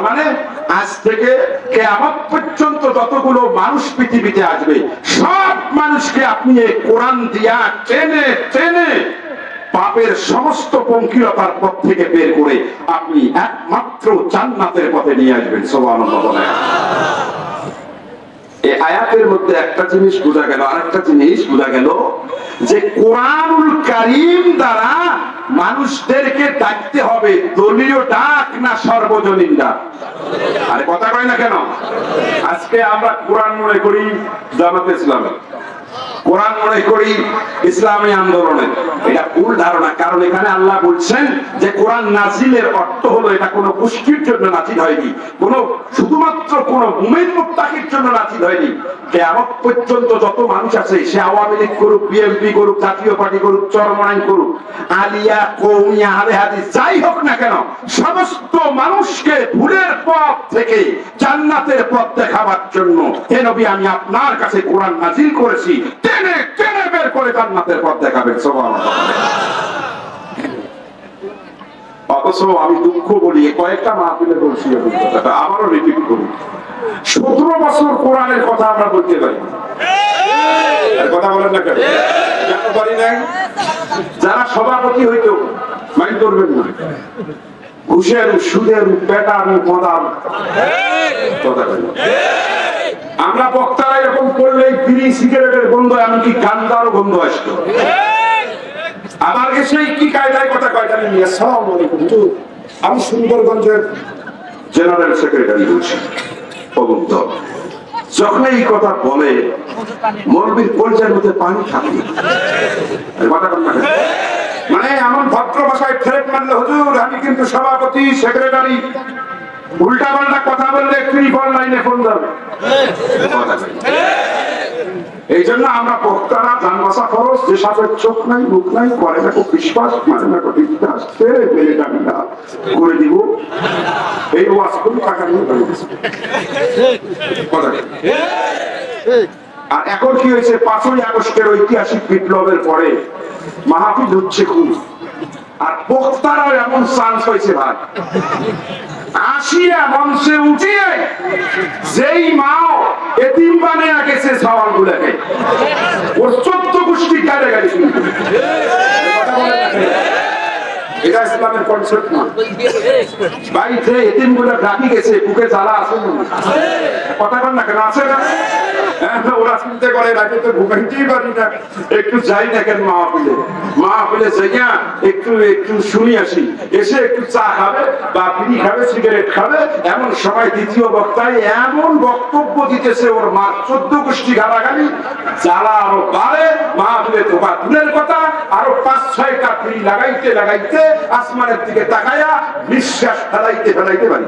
মানে যতগুলো মানুষ পৃথিবীতে আসবে, সব মানুষকে আপনি কোরআন দিয়া টেনে টেনে পাপের সমস্ত পঙ্কিলতার পথ থেকে বের করে আপনি একমাত্র জান্নাতের পথে নিয়ে আসবেন বলে এই আয়াতের মধ্যে একটা জিনিস বোঝা গেল, আরেকটা জিনিস বোঝা গেল যে কোরআনুল করিম দ্বারা মানুষদেরকে ডাকতে হবে দলীয় ডাক না সর্বজনীন ডাক আরে কথা কয় না কেন? আজকে আমরা কোরআন মনে করি জামাতে ইসলামে। কোরআন মনে করি ইসলামী আন্দোলনের এটা ভুল ধারণা, কারণ এখানে আল্লাহ বলছেন যে কোরআন নাজিলের অর্থ হলো এটা কোনো গোষ্ঠীর জন্য নাজিল হয়নি, কোন শুধুমাত্র কোন মুমিন মুত্তাকির জন্য নাজিল হয়নি। কেয়ামত পর্যন্ত যত মানুষ আছে, সে আওয়ামী লীগ করুক বিএনপি করুক, জাতীয় পার্টি করুক চরমনাইন করুক, আলিয়া কৌমিয়া আলে হাদিস, যাই হোক না কেন, সমস্ত মানুষকে ভুলের পথ থেকে জান্নাতের পথ দেখাবার জন্য, হে নবী, আমি আপনার কাছে কোরআন নাজিল করেছি। টেনে টেনে বের করে অথচ আমি দুঃখ বলি, কয়েকটা মাহফিলে বলছি রিপিট করি। সতেরো বছর কোরআনের কথা আমরা বলতে পারি। কথা বলেন না কেন? পারি না যারা সভাপতি হইতো মাইন্ড করবেন না। ঘুষের, সুদের, পেটার, মদার। কথা আমরা বক্তারা এরকম করলেই বিড়ি, সিগারেটের গন্ধ, এমনকি গান্দারও গন্ধ আসতো। আমার কাছে কি কায়দায় কথা কয় জানেন? আসসালামু আলাইকুম। আমি সুন্দরগঞ্জের জেনারেল সেক্রেটারি বলছি, অবুদ্ধ। যখন এই কথা বলে, মরবির পর্যায়ের মধ্যে পানি থাকে? মানে এমন ভদ্র ভাষায় ফেরত মানলে হুজুর, আমি কিন্তু সভাপতি, সেক্রেটারি। উল্টা পাল্টা কথা বললে ত্রিপল লাইনে ফোন এই জন্য আমরা বক্তারা জানবাসা খরচ যে সাপের চোখ নাই, মুখ নাই করে দেখো বিশ্বাস মানে দেখো বিশ্বাস না করে দিব। এই ওয়াজ টাকা নিয়ে। আর এখন কি হয়েছে? পাঁচই আগস্টের ঐতিহাসিক বিপ্লবের পরে মাহফিল হচ্ছে খুব আর বক্তারাও এমন চান্স হয়েছে ভাই। আসিয়া মঞ্চে উঠিয়ে যেই মাও এতিম বানিয়ে গেছে সওয়াল গুলাকে ওর চোদ্দ গোষ্ঠী কারে গেছে এটা ইসলামের কনসেপ্ট না। বাড়িতে গুলো ডাকি গেছে, বুকে জ্বালা কথা বল না কেন, আছে না? বিড়ি সিগারেট খাবে। এমন সময় দ্বিতীয় বক্তায় এমন বক্তব্য দিতেছে ওর মা, চোদ্দ গোষ্ঠী গালাগালি। জ্বালা আরও বাড়ে, মাহফিলে ধোকা দূরের কথা, আরও পাঁচ, ছয়টা পিড়ি লাগাইতে লাগাইতে আসমানের দিকে তাকায়া নিঃশ্বাস ফেলাইতে ফেলাইতে পারি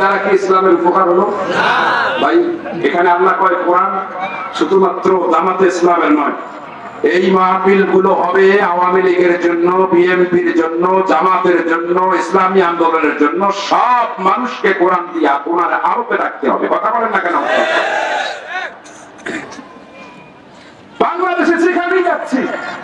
তারা কি ইসলামের উপকার হলো? ভাই, এখানে আল্লাহ কয় কোরআন, শুধুমাত্র জামাতে ইসলামের নয়, এই মাহফিলগুলো হবে আওয়ামী লীগের জন্য, বিএনপির জন্য, জামাতের জন্য, ইসলামী আন্দোলনের জন্য, সব মানুষকে কোরআন দিয়া কোরআন আরোপে রাখতে হবে। কথা বলেন না কেন বাংলাদেশে সেখানেই যাচ্ছি বলে, হুজুর,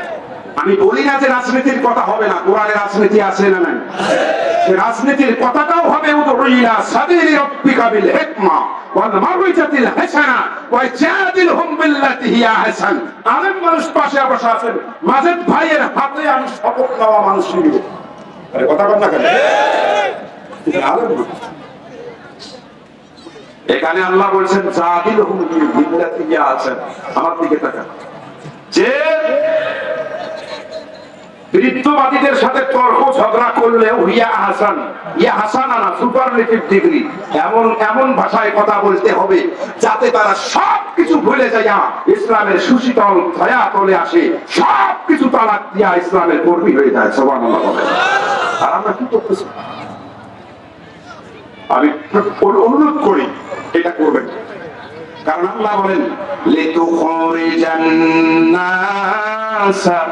আমি বলি না যে রাজনীতির কথা হবে না, কোরআনে রাজনীতি আছে না নাই। সে রাজনীতির কথাটাও হবে উদুইলা সাবিলি রাব্বিকা বিল হিকমা ওয়াল মাউইজাতিল হাসানা ওয়া জাদিলহুম বিল্লাতি হিয়া হাসান। আলেম মানুষ পাশে বসে আছেন, মাজেদ ভাইয়ের হাতে আমি শপথ নেওয়া মানুষ নিব। আরে, কথা বল না কেন? আলেম এখানে আল্লাহ বলছেন জাদিলহুম বিল্লাতি হিয়া হাসান আমার দিকে তাকান। যে বৃদ্ধবাদীদের সাথে তর্ক ঝগড়া করলে ইয়া হাসান ইয়া হাসান আনা সুপারলেটিভ ডিগ্রি। এমন এমন ভাষায় কথা বলতে হবে যাতে তারা সব কিছু ভুলে যাইয়া ইসলামের সুশীতল ছায়া তলে আসে। সব কিছু তালাক দিয়া ইসলামের কর্মী হয়ে যায় সবান আর আমরা কি করতেছি? আমি অনুরোধ করি, এটা করবেন। কারণ আল্লাহ বলেন, লেতু খরিজান্নাসা মিনাত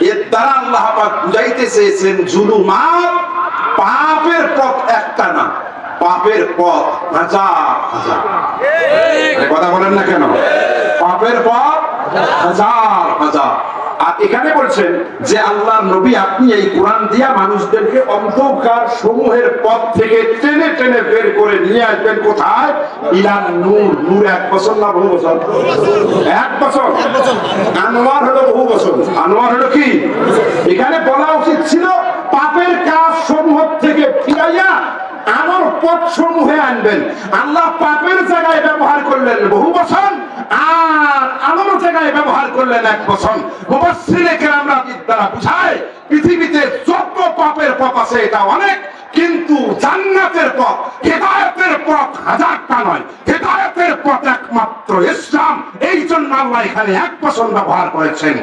এর দ্বারা আল্লাহ পাক বুঝাইতে চেয়েছেন জুলুমাত পাপের পথ একটা না পাপের পথ হাজার হাজার। কথা বলেন না কেন? পাপের পথ হাজার হাজার। আর এখানে বলছেন যে আল্লাহ নবী আপনি এই কোরআন দিয়া মানুষদেরকে অন্ধকার সমূহের পথ থেকে টেনে টেনে বের করে নিয়ে আসবেন কোথায়? ইলান নূর। নূর এক বছর না বহু বছর? এক বছর। আনোয়ার হলো বহু বছর। আনোয়ার হলো কি? এখানে বলা উচিত ছিল, পাপের কাজ সমূহ থেকে ফিরাইয়া আমার পথ সমূহে আনবেন। আল্লাহ পাপের জায়গায় ব্যবহার করলেন বহু বছর। আর আমার জায়গায় ব্যবহার করলেন এক বছর। দ্বারা বুঝায়, পৃথিবীতে যত পাপের পথ আছে, এটা অনেক, কিন্তু জান্নাতের পথ হেদায়েতের পথ হাজারটা নয়। হেদায়েতের পথ একমাত্র ইসলাম। এই জন্য আল্লাহ এখানে এক বছর ব্যবহার করেছেন।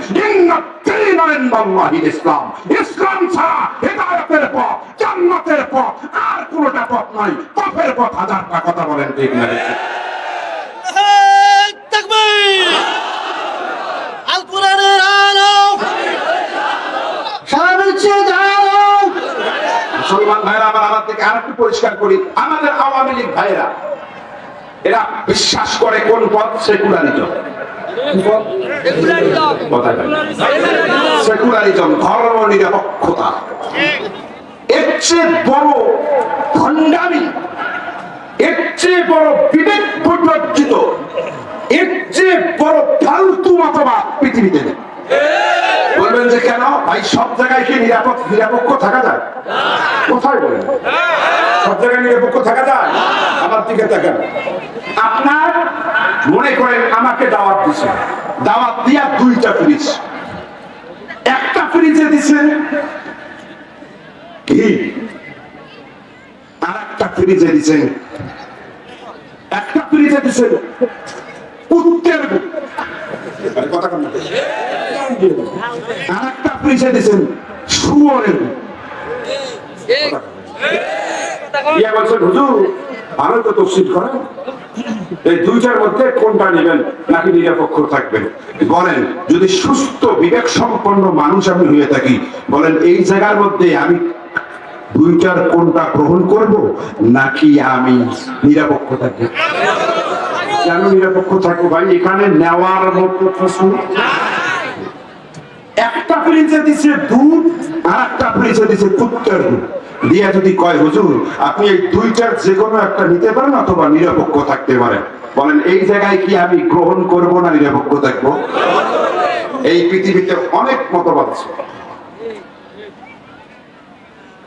ইসলাম। ইসলাম ছাড়া হেদায়েতের পথ জান্নাতের পথ আর কোনোটা পথ নাই পাপের পথ হাজারটা কথা বলেন ঠিক না ঠিক না? তাকবীর আল কোরআনের আলো সারা বিশ্বে জানো মুসলমান ভাইরা, আমার আমার থেকে আর একটু পরিষ্কার করি। আমাদের আওয়ামী লীগ ভাইরা, এরা বিশ্বাস করে কোন পথ সেকুলারিজম। সেকুলারিজম, ধর্ম নিরপেক্ষতা। এর চেয়ে বড় ভণ্ডামি, এর চেয়ে বড় বিবেক এর চেয়ে বড় ফালতু মতবাদ পৃথিবীতে নেই। বলবেন যে কেন? ভাই, সব জায়গায় কি নিরাপদ নিরপেক্ষ থাকা যায়? কোথায় বলেন? সব জায়গায় নিরপেক্ষ থাকা যায়? আমার দিকে তাকান। আপনার মনে করেন আমাকে দাওয়াত দিছে। দাওয়াত দিয়া দুইটা ফ্রিজ। একটা ফ্রিজে দিছে ঘি। আর একটা ফ্রিজে দিছেন একটা ফ্রিজে দিছেন উত্তের কথা কম না। একটা হুজুর আমি তো তফসিল করেন। এই মধ্যে কোনটা নেবেন, নাকি নিরপেক্ষ থাকবেন? বলেন, যদি সুস্থ বিবেক সম্পন্ন মানুষ আমি হয়ে থাকি, বলেন, এই জায়গার মধ্যে আমি দুইটার কোনটা গ্রহণ করব, নাকি আমি নিরপেক্ষ থাকব? কেন নিরপেক্ষ থাকব ভাই? এখানে নেওয়ার মতো প্রশ্ন। একটা ফ্রিজে দিছে দুধ আর একটা ফ্রিজে দিছে কুত্তার দুধ। দিয়া যদি কয়, হুজুর, আপনি এই দুইটার যে কোনো একটা নিতে পারেন অথবা নিরপেক্ষ থাকতে পারেন। বলেন, এই জায়গায় কি আমি গ্রহণ করব না নিরপেক্ষ থাকব? এই পৃথিবীতে অনেক মতবাদ আছে।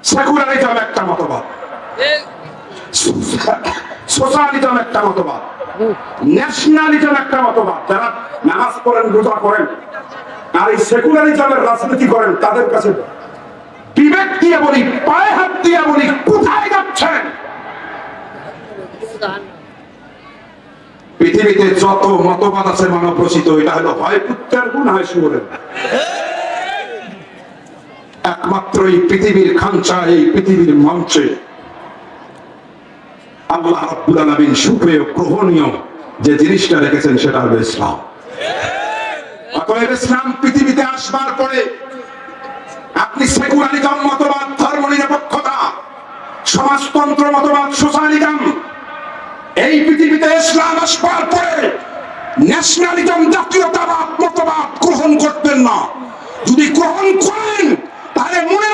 সেকুলারিজম একটা মতবাদ। সোশ্যালিজম একটা মতবাদ। ন্যাশনালিজম একটা মতবাদ। যারা নামাজ পড়েন, রোজা করেন আর এই সেকুলারিজমের রাজনীতি করেন তাদের কাছে বিবেক দিয়ে বলি, পায়ে হাত দিয়ে বলি, কোথায় যাচ্ছেন? পৃথিবীতে যত মতবাদ আছে মানব রচিত, এটা হলো হয় পুত্রের গুণ, হয় সুরের একমাত্র এই পৃথিবীর খাঞ্চা, এই পৃথিবীর মঞ্চে আল্লাহ আব্দুল আলামিন সুপ্রিয়, গ্রহণীয় যে জিনিসটা রেখেছেন, সেটা হলো ইসলাম। অতএব ইসলাম পৃথিবীতে আসবার পরে আপনি সেকুলারিজম মতবাদ ধর্ম নিরপেক্ষতা সমাজতন্ত্র মতবাদ, সোশ্যালিজম, এই পৃথিবীতে ইসলাম আসবার পরে ন্যাশনালিজম, জাতীয়তাবাদ, মতবাদ গ্রহণ করতেন না। যদি গ্রহণ করেন, তাহলে মনে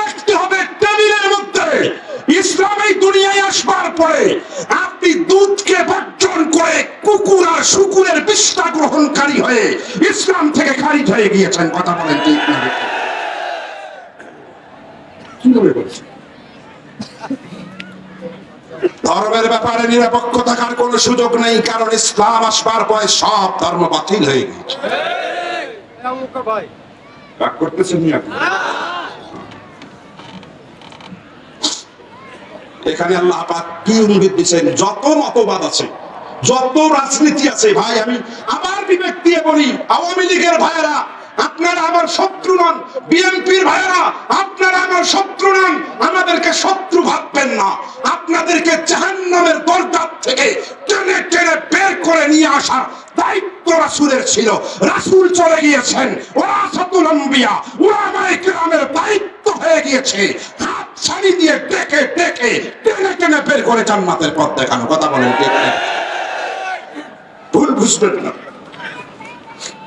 হয়ে গিয়েছেন কথা বলেন, ঠিক না ধর্মের ব্যাপারে নিরপেক্ষ থাকার কোনো সুযোগ নেই, কারণ ইসলাম আসবার পরে সব ধর্ম বাতিল হয়ে করতেছেন এখানে আল্লাহ কি ইঙ্গিত দিচ্ছেন যত মতবাদ আছে, যত রাজনীতি আছে, ভাই, আমি আমার বিবেক দিয়ে বলি, আওয়ামী লীগের ভাইয়েরা আপনারা আমার শত্রু নন। বিএনপির ভাইয়েরা, আপনারা আমার শত্রু নন। আমাদেরকে শত্রু ভাববেন না। আপনাদেরকে জাহান্নামের দরজার থেকে টেনে টেনে বের করে নিয়ে আসার দায়িত্ব রাসূলের ছিল। রাসূল চলে গিয়েছেন। ওরা সাতুল আম্বিয়া ওরা আমার গ্রামের দায়িত্ব হয়ে গিয়েছে। হাত ছাড়ি দিয়ে ডেকে ডেকে টেনে টেনে বের করে জান্নাতের পথ দেখানো। কথা বলেন ভুল বুঝবেন না।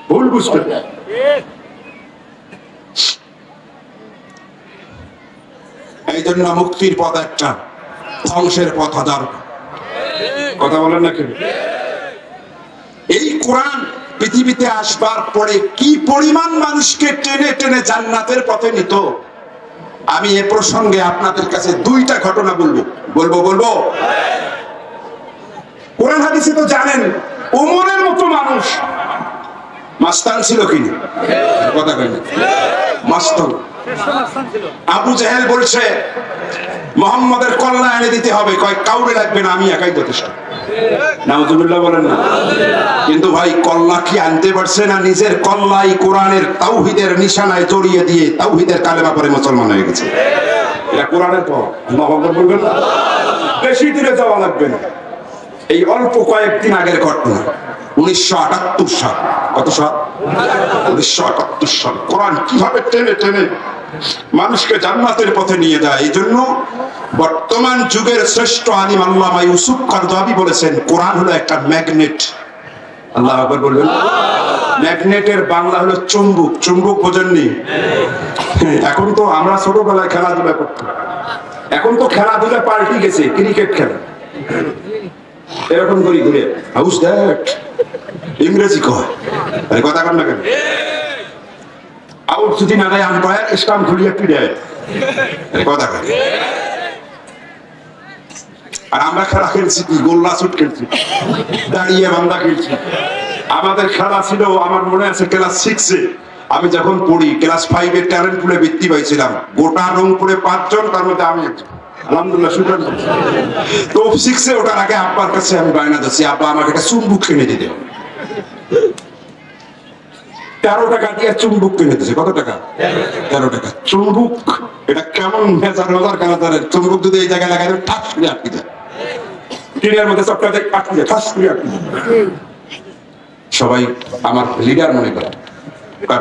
ভুল বুঝবেন না। এই জন্য মুক্তির পথ একটা, ধ্বংসের পথ হাজার কথা বলেন না কেন এই কোরআন পৃথিবীতে আসবার পরে কি পরিমাণ মানুষকে টেনে টেনে জান্নাতের পথে নিত? আমি এ প্রসঙ্গে আপনাদের কাছে দুইটা ঘটনা বলব। বলব বলব? কোরআন হাদিসে তো জানেন, ওমরের মতো মানুষ মাস্তান ছিল কিনা কথা কেন মাস্তান। আবু জাহেল বলছে, মোহাম্মদের কল্লা এনে দিতে হবে। কয়, কাউরে লাগবে না, আমি একাই যথেষ্ট নাউজুবিল্লাহ বলেন না। কিন্তু ভাই, কল্লা কি আনতে পারছে না? নিজের কল্লাই কোরআনের তাওহিদের নিশানায় জড়িয়ে দিয়ে তাওহিদের কালেমা পরে মুসলমান হয়ে গেছে। এটা কোরআনের পর। বলবেন না? বেশি দূরে যাওয়া লাগবে না। এই অল্প কয়েকদিন আগের ঘটনা। উনিশশো আটাত্তর সাল। উনিশশো আটাত্তর সাল। টেনে মানুষকে জান্নাতের পথে নিয়ে যায় এই জন্য বর্তমান যুগের শ্রেষ্ঠ আলিম আল্লামা ইউসুফ কারদাবি বলেছেন, কোরআন হলো একটা ম্যাগনেট। আল্লাহ বলবেন। ম্যাগনেটের বাংলা হলো চুম্বক। চুম্বক বোঝেননি? এখন তো আমরা ছোটবেলায় খেলাধুলা করতাম। এখন তো খেলাধুলা পাল্টি গেছে, ক্রিকেট খেলা। এরকম করি ঘুরে। হাউস দ্যাট ইংরেজি কয়। আরে কথা কর না কেন? আউট যদি না দেয় আম্পায়ার স্টাম্প আরে কথা আর আমরা খেলা খেলছি কি? গোল্লা শুট খেলছি। দাঁড়িয়ে বান্দা খেলছি। আমাদের খেলা ছিল, আমার মনে আছে ক্লাস সিক্সে আমি যখন পড়ি, ক্লাস ফাইভে ট্যালেন্ট পুলে বৃত্তি পাইছিলাম। গোটা রং রংপুরে পাঁচজন, তার মধ্যে আমি একজন। আলহামদুলিল্লাহ শুক্রান তো সিক্সে ওঠার আগে আব্বার কাছে আমি বায়না দিচ্ছি, আব্বা আমাকে একটা চুম্বুক কিনে দিতে হবে। তেরো টাকা দিয়ে চুম্বুক কিনে দিছে কত টাকা? তেরো টাকা। চুম্বুক, এটা কেমন মেজার মেজার কেন তার চুম্বুক যদি এই জায়গায় লাগাই ঠাস করে আটকে যায়। টিনের মধ্যে সবটা দেখ আটকে যায়, ঠাস করে আটকে সবাই আমার লিডার মনে করে।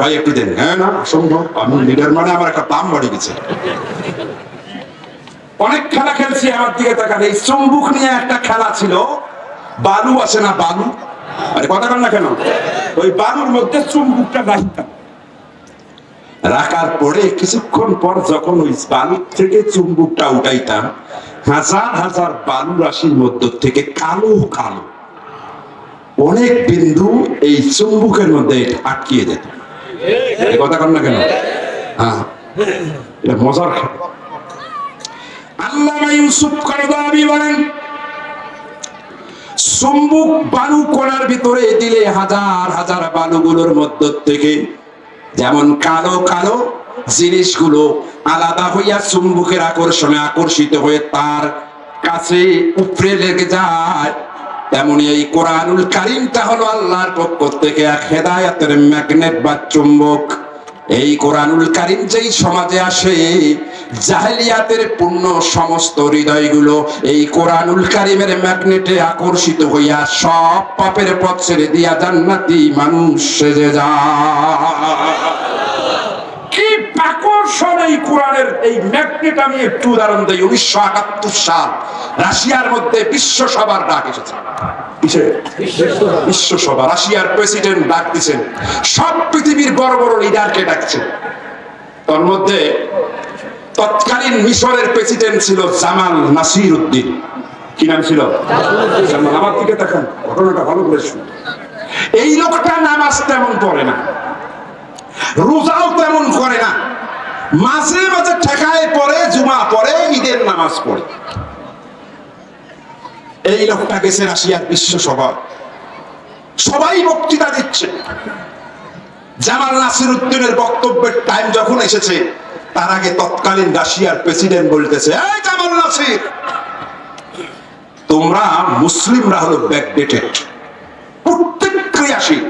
ভাই, একটু দেন। হ্যাঁ না সম্ভব আমি লিডার মানে আমার একটা দাম বাড়ি গেছে। অনেক খেলা খেলছি, আমার দিকে তাকান। এই চুম্বুক নিয়ে একটা খেলা ছিল। বালু আছে না বালু? আরে কথা বল না কেন? ওই বালুর মধ্যে চুম্বুকটা রাখতাম রাখার পরে কিছুক্ষণ পর যখন ওই বালু থেকে চুম্বুকটা উঠাইতাম, হাজার হাজার বালু রাশির মধ্য থেকে কালো কালো অনেক বিন্দু এই চুম্বুকের মধ্যে আটকিয়ে যেত। কথা কর না কেন? হ্যাঁ। মজার খেলা। আল্লামা ইউসুফ কারদাবি বলেন, সম্মুখ বালু কণার ভিতরে দিলে হাজার হাজার বালুগুলোর মধ্য থেকে যেমন কালো কালো জিনিসগুলো আলাদা হইয়া চুম্বুকের আকর্ষণে আকর্ষিত হয়ে তার কাছে উপরে লেগে যায়, তেমনি এই কোরআনুল কারিমটা হলো আল্লাহর পক্ষ থেকে এক হেদায়াতের ম্যাগনেট বা চুম্বক। এই কোরআনুল কারিম যেই সমাজে আসে জাহেলিয়াতের পূর্ণ সমস্ত হৃদয়গুলো এই কোরআনুল কারিমের ম্যাগনেটে আকর্ষিত হইয়া সব পাপের পথ ছেড়ে দিয়া জান্নাতি মানুষ সেজে এই ম্যাগনেট আমি একটু উদাহরণ উনিশশো আটাত্তর সাল রাশিয়ার মধ্যে রাশিয়ার প্রেসিডেন্ট সব পৃথিবীর বড় বড় লিডারকে ডাকছেন। তার মধ্যে তৎকালীন মিশরের প্রেসিডেন্ট ছিল জামাল নাসির উদ্দিন। কি নাম ছিল? আমার দিকে দেখেন ঘটনাটা ভালো করে শুনুন। এই লোকটা নামাজ তেমন পড়ে না, রোজাও তেমন করে না। মাঝে মাঝে ঠেকায় পড়ে, জুমা পড়ে, ঈদের নামাজ পড়ে। এই লোকটা গেছে রাশিয়ার বিশ্ব সভা সবাই বক্তৃতা দিচ্ছে। জামাল নাসির উদ্দিনের বক্তব্যের টাইম যখন এসেছে তার আগে তৎকালীন রাশিয়ার প্রেসিডেন্ট বলতেছে তোমরা মুসলিমরা হলো ব্যাকডেটেড প্রতিক্রিয়াশীল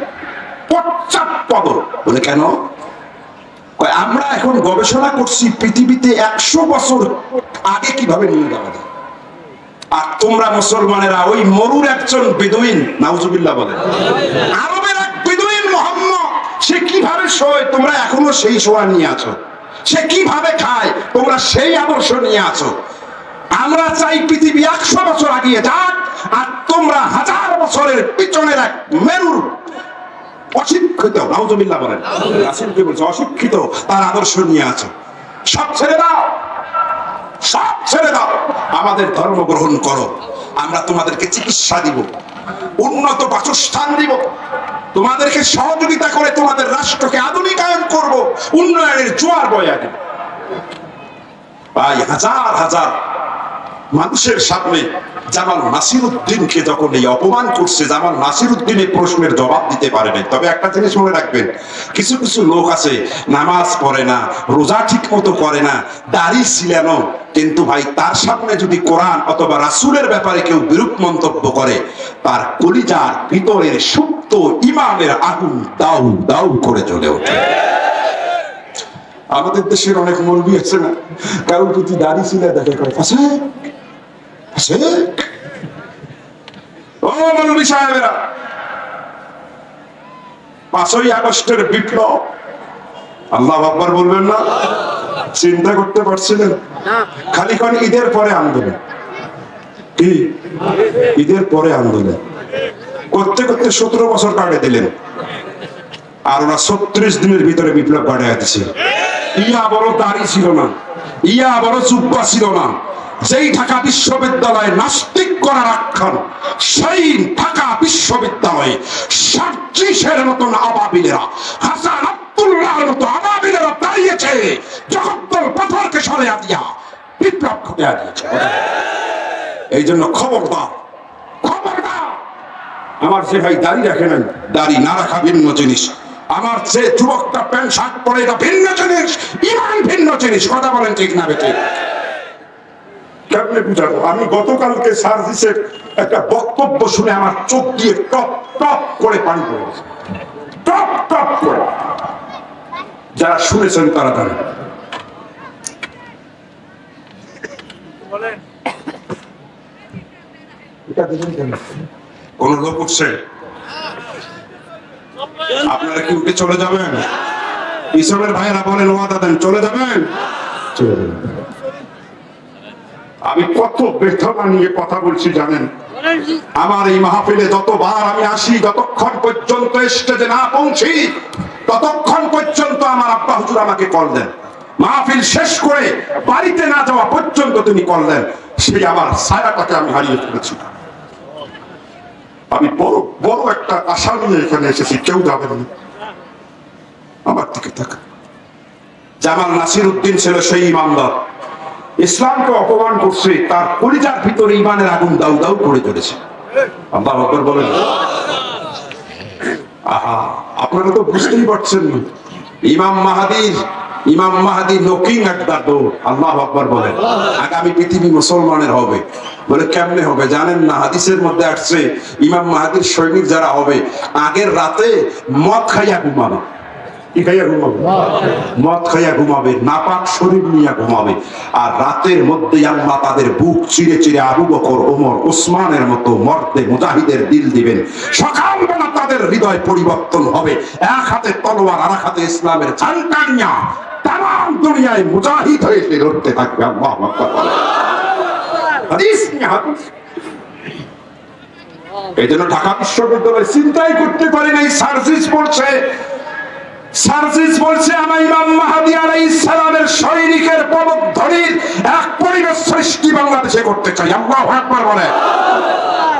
পশ্চাৎপদ বলে, কেন? আমরা এখন গবেষণা করছি পৃথিবীতে একশো বছর আগে কীভাবে নিয়ে যাওয়া যায়। আর তোমরা মুসলমানেরা ওই মরুর একজন বেদুইন, নাউজুবিল্লাহ বলে, আরবের এক বেদুইন মোহাম্মদ, সে কীভাবে শোয় তোমরা এখনও সেই শোয়া নিয়ে আছো। সে কীভাবে খায়? তোমরা সেই আদর্শ নিয়ে আছো। আমরা চাই পৃথিবী একশো বছর আগিয়ে যাক আর তোমরা হাজার বছরের পিছনের এক মেরুর অশিক্ষিত নাউজুবিল্লাহ বলেন রাসূলকে বলছে? অশিক্ষিত তার আদর্শ নিয়ে আছো। সব ছেড়ে দাও। সব ছেড়ে দাও। আমাদের ধর্ম গ্রহণ করো। আমরা তোমাদেরকে চিকিৎসা দিব। উন্নত বাসস্থান দিব। তোমাদেরকে সহযোগিতা করে তোমাদের রাষ্ট্রকে আধুনিকায়ন করব, উন্নয়নের জোয়ার বয়া দিব ভাই হাজার হাজার মানুষের সামনে জামাল নাসির উদ্দিনকে যখন এই অপমান করছে, জামাল নাসির উদ্দিন এই প্রশ্নের জবাব দিতে পারে নাই। তবে একটা জিনিস মনে রাখবেন, কিছু কিছু লোক আছে, নামাজ পড়ে না, রোজা ঠিক মতো করে না, দাড়ি ছিলেন কিন্তু ভাই, তার সামনে যদি কোরআন অথবা রাসূলের ব্যাপারে কেউ বিরূপ মন্তব্য করে, তার কলিজার ভিতরের সুপ্ত ইমানের আগুন দাউ দাউ করে জ্বলে ওঠে। আমাদের দেশের অনেক মলবি আছে না কারও যদি দাড়ি ছিল দেখে করে আছে আছে ও মৌলবী সাহেবেরা, পাঁচই আগস্টের বিপ্লব, আল্লাহ আকবার বলবেন না? চিন্তা করতে পারছিলেন? খালি খান ঈদের পরে আন্দোলন কি? ঈদের পরে আন্দোলন করতে করতে সতেরো বছর কাটে দিলেন। আর ওরা ছত্রিশ দিনের ভিতরে বিপ্লব বাড়াইয়া দিছে। ইয়া বড় দাড়ি ছিল না। ইয়া বড় চুব্বা ছিল না। যেই ঢাকা বিশ্ববিদ্যালয়ে নাস্তিক করার আখ্যান সেই ঢাকা বিশ্ববিদ্যালয়ে সার্জিসের মতন আবাবিলেরা হাসান আব্দুল্লাহর মতো আবাবিলেরা জগদ্দল পাথরকে সরে দিয়া বিপ্লব এই জন্য আমার ভাই দাড়ি দাড়ি না রাখা ভিন্ন জিনিস। আমার যুবকটা প্যান্ট, শার্ট পরে এটা ভিন্ন জিনিস। ইমান ভিন্ন জিনিস। কথা বলেন ঠিক না বেঠিক? কেমনে বুঝাবো? আমি গতকালকে সার্ভিসের একটা বক্তব্য শুনে আমার চোখ দিয়ে টপ টপ করে পানি পড়েছে টপ টপ করে। যারা শুনেছেন তারা জানেন। কেন? লোক উঠছে? আপনারা কি উঠে চলে যাবেন? পিছনের ভাইয়েরা বলেন ওয়াদা দেন চলে যাবেন? আমি কত বেদনা নিয়ে কথা বলছি জানেন? আমার এই মাহফিলে যতবার আমি আসি যতক্ষণ পর্যন্ত স্টেজে না পৌঁছি ততক্ষণ পর্যন্ত আমার আব্বা হুজুর আমাকে কল দেন। মাহফিল শেষ করে বাড়িতে না যাওয়া পর্যন্ত তিনি কল দেন। সেই আমার ছায়াটাকে আমি হারিয়ে ফেলেছি। আমি বড় বড় একটা আশা নিয়ে এখানে এসেছি, কেউ যাবেন না। আমার দিকে থাকা জামাল নাসির উদ্দিন ছিল সেই ইমানদার। ইসলামকে অপমান করছে, তার পরিজার ভিতরে ইমানের আগুন দাউ দাউ করে চলেছে। আল্লাহ বলেন। আহা। আপনারা তো বুঝতেই পারছেন না। ইমাম মাহাদির ইমাম মাহাদি নকিং একটা দৌড় আল্লাহ আকবর বলেন। আগামী পৃথিবী মুসলমানের হবে। বলে, কেমনে হবে? জানেন না, হাদিসের মধ্যে আসছে, ইমাম মাহাদির সৈনিক যারা হবে, আগের রাতে মদ খাইয়া ঘুমাবে। মদ খাইয়া ঘুমাবে, নাপাক শরীর নিয়ে ঘুমাবে। আর রাতের মধ্যে আল্লাহ তাদের বুক চিরে চিরে আবু বকর, ওমর, ওসমানের মতো মর্দে মুজাহিদের দিল দিবেন। সকালবেলা তাদের হৃদয় পরিবর্তন হবে। এক হাতে তলোয়ার আর এক হাতে ইসলামের চান্টানিয়া তাম দুনিয়ায় মুজাহিদ হয়ে সে লড়তে থাকবে আল্লাহ হাদিস এই জন্য ঢাকা বিশ্ববিদ্যালয় চিন্তাই করতে পারি নাই, সার্জিস পড়ছে সার্জিস বলছে, আমার ইমাম মাহাদি আলাইহিস সালামের সৈনিকের পদধ্বনির এক পরিবেশ সৃষ্টি বাংলাদেশে করতে চাই। আল্লাহু আকবার বলে।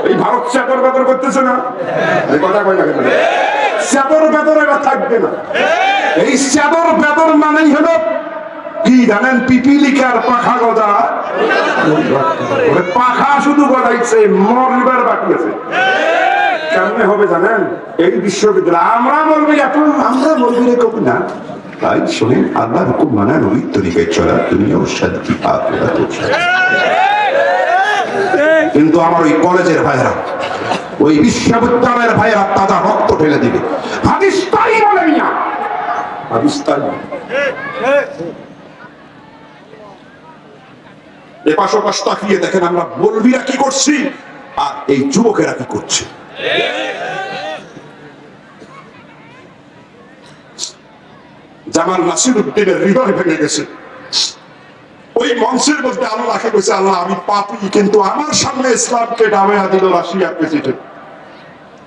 এই ভারত চাদর বেদর করতেছে না? কথা কই না কেন? বেদর এরা থাকবে না। এই চাদর বেদর মানেই হলো, কি জানেন পিপিলিকার পাখা গজা? পাখা শুধু গজাইছে, মরবার বাকি আছে। কেমনে হবে জানেন? এই বিশ্ববিদ্যালয়, আমরা বলবি এখন আমরা বলবি কবি না। তাই শোনেন, আল্লাহ হুকুম মানার ওই তরিকায় চলা শান্তি, আখিরাতও শান্তি। কিন্তু আমার ওই কলেজের ভাইরা, ওই বিশ্ববিদ্যালয়ের ভাইরা তাজা রক্ত ফেলে দিবে। এপাশ তাকিয়ে দেখেন আমরা বলবিরা কি করছি, আর এই যুবকেরা কি করছে। জামাল নাসির উদ্দিনের হৃদয় ভেঙে গেছে। ওই মঞ্চের মধ্যে আল্লাহকে বলছে, আল্লাহ, আমি পাপি, কিন্তু আমার সামনে ইসলামকে ডাবেয়া দিল রাশিয়ার প্রেসিডেন্ট।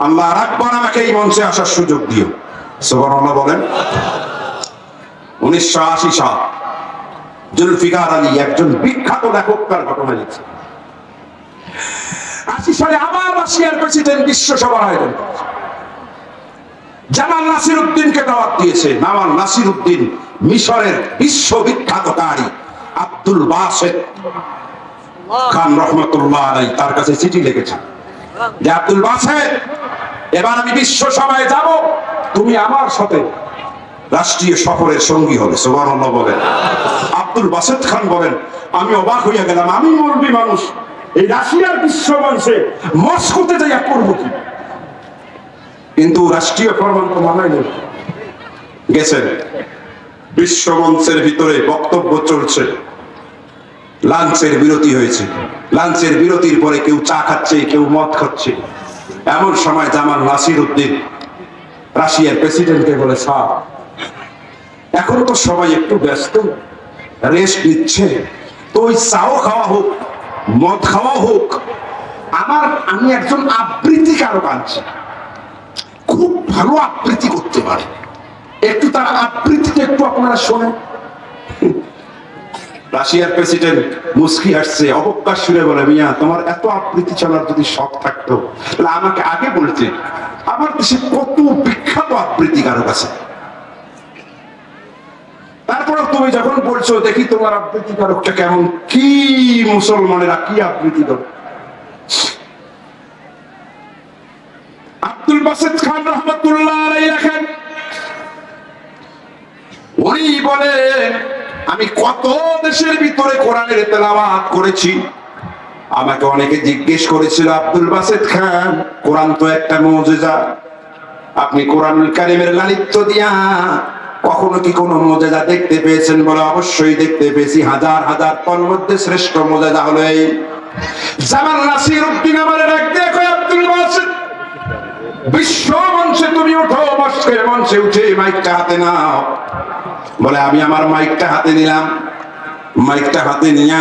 আল্লাহ আর আমাকে এই মঞ্চে আসার সুযোগ দিও। আল্লাহ বলেন, উনিশশো আশি সাল জুলফিকার আলী একজন বিখ্যাত লেখক তার ঘটনা লিখছে আশি সালে আবার রাশিয়ার প্রেসিডেন্ট বিশ্ব সভার আয়োজন জামাল নাসির উদ্দিনকে দাওয়াত দিয়েছে। নামাল নাসির উদ্দিন মিশরের বিশ্ববিখ্যাত কারি আব্দুল বাসেদ খান রহমতুল্লাহ আলাই তার কাছে চিঠি লিখেছেন যে, আব্দুল বাসেদ, এবার আমি বিশ্ব সভায় যাব। তুমি আমার সাথে রাষ্ট্রীয় সফরের সঙ্গী হবে। সোবানুল্লাহ বলেন। আব্দুল বাসেদ খান বলেন, আমি অবাক হইয়া গেলাম। আমি মরবি মানুষ। এই রাশিয়ার বিশ্ব মঞ্চে মস্কোতে যাইয়া করব কি? কিন্তু রাষ্ট্রীয় ফরমান তো মানাই নেই। গেছেন। বিশ্ব মঞ্চের ভিতরে বক্তব্য চলছে। লাঞ্চের বিরতি হয়েছে। লাঞ্চের বিরতির পরে কেউ চা খাচ্ছে, কেউ মদ খাচ্ছে। এমন সময় জামাল নাসির উদ্দিন রাশিয়ার প্রেসিডেন্টকে বলে, স্যার, এখন তো সবাই একটু ব্যস্ত। রেস্ট নিচ্ছে। তো ওই চাও খাওয়া হোক, মদ খাওয়া হোক, আমার, আমি একজন আবৃত্তিকারক আনছি। খুব ভালো আবৃত্তি করতে পারে। একটু তার আবৃত্তিটা একটু আপনারা শোনেন। রাশিয়ার প্রেসিডেন্ট মুস্কি আসছে, অবকাশ শুনে বলে, মিয়া, তোমার এত আবৃত্তি চলার যদি শখ থাকতো, তাহলে আমাকে আগে বলতে আমার দেশে কত বিখ্যাত আবৃত্তিকারক আছে। তারপরে তুমি যখন বলছো, দেখি তোমার আবৃত্তিকারকটা কেমন, কি মুসলমানেরা কি আবৃত্তি করে? আব্দুল বাসেদ খান রহমতুল্লাহ লেখেন উনি বলে আমি কত দেশের ভিতরে কোরআনের তেলাওয়াত করেছি? আমাকে অনেকে জিজ্ঞেস করেছিল, আব্দুল বাসেদ খান, কোরআন তো একটা মৌজেজা। আপনি কোরআনুল কারিমের লালিত্য দিয়া কখনো কি কোনো মজেজা দেখতে পেয়েছেন বলে অবশ্যই দেখতে পেয়েছি। হাজার হাজার তোর মধ্যে শ্রেষ্ঠ মজেজা হলো এই। জামাল নাসির উদ্দিন আমার ডাক দেখো আব্দুল বাসেদ, বিশ্ব মঞ্চে তুমি মস্কের মঞ্চে উঠে মাইকটা হাতে নাও। বলে, আমি আমার মাইকটা হাতে নিলাম। মাইকটা হাতে নিয়া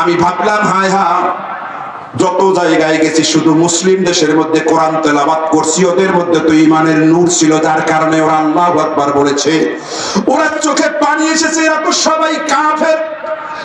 আমি ভাবলাম, হায় হা, যত জায়গায় গেছি শুধু মুসলিম দেশের মধ্যে কোরআন তেলাবাদ করছি, ওদের মধ্যে তো ইমানের নূর ছিল, যার কারণে ওরা আল্লাহ আকবার বলেছে, ওরা চোখে পানি এসেছে, এরা তো সবাই কাফের।